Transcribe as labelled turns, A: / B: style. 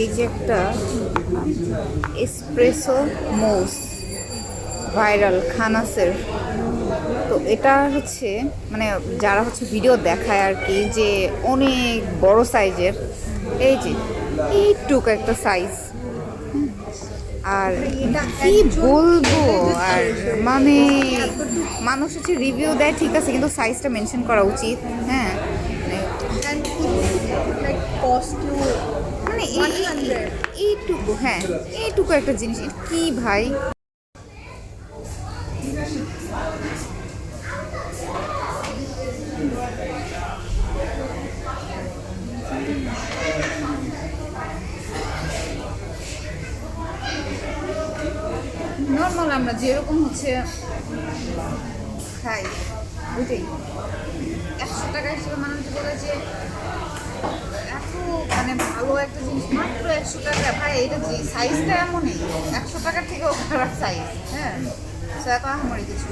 A: এই যে একটা এসপ্রেসো মোস ভাইরাল খানাসের তো এটা হচ্ছে মানে যারা হচ্ছে ভিডিও দেখায় আর কি যে অনেক বড় সাইজের এই যে এইটুকু একটা সাইজ আর কি বলব আর মানে মানুষ হচ্ছে রিভিউ দেয় ঠিক আছে কিন্তু সাইজটা মেনশন করা উচিত হ্যাঁ। মানে এইটুকু হ্যাঁ এইটুকু একটা জিনিস। কি ভাই? নর্মাল আমরা যেরকম হচ্ছে খাই, ওইটাই। একশো টাকা হিসেবে মানুষ বলে যে মানে ভালো একটা জিনিস, মাত্র একশো টাকা ভাই, এটা যে সাইজটা এমনই, একশো টাকার থেকেও খারাপ সাইজ হ্যাঁ তো এখন আহামরি কিছু।